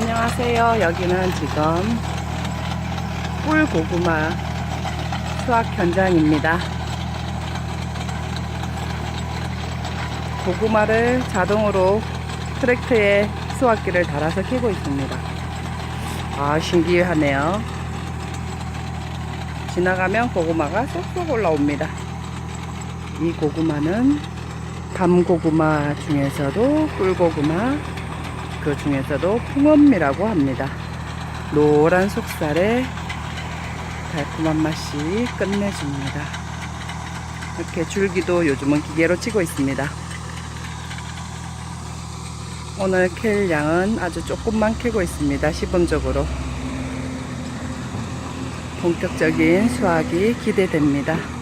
안녕하세요. 여기는 지금 꿀고구마 수확 현장입니다. 고구마를 자동으로 트랙터에 수확기를 달아서 키고 있습니다. 아, 신기하네요. 지나가면 고구마가 쏙쏙 올라옵니다. 이 고구마는 밤고구마 중에서도 꿀고구마 그 중에서도 풍엄미라고 합니다. 노란 속살에 달콤한 맛이 끝내줍니다. 이렇게 줄기도 요즘은 기계로 치고 있습니다. 오늘 캘 양은 아주 조금만 캐고 있습니다. 시범적으로. 본격적인 수확이 기대됩니다.